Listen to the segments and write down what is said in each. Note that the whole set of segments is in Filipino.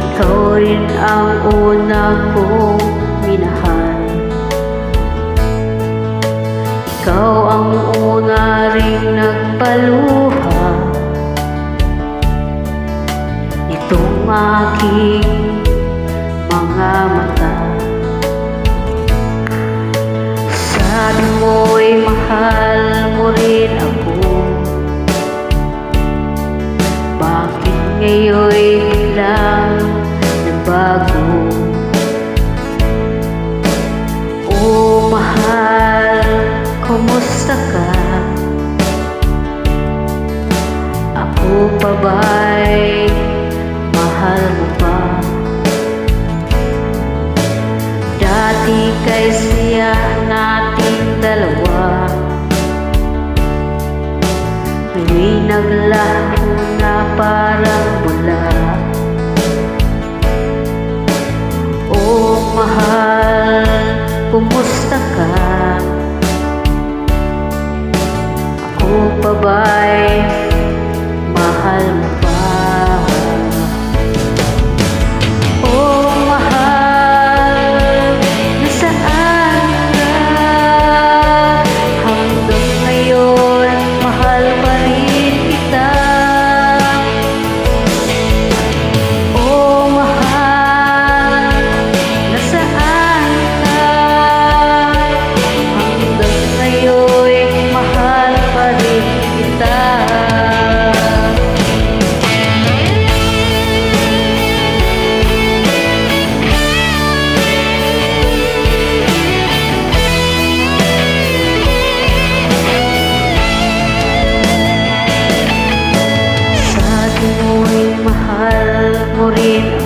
Ikaw rin ang una kong minahal. Ikaw ang una rin nagpaluha. Itong aking mo pa ba'y mahal mo pa? Dati kay siya nating dalawa Ako'y naglaho na parang bula Oh mahal, kumusta ka? Ako pa ba'y murid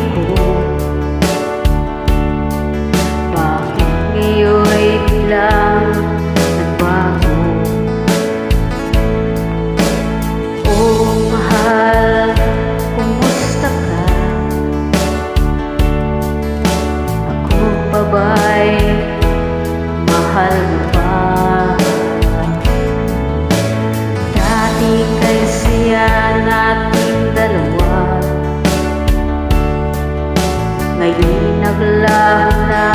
Of love now.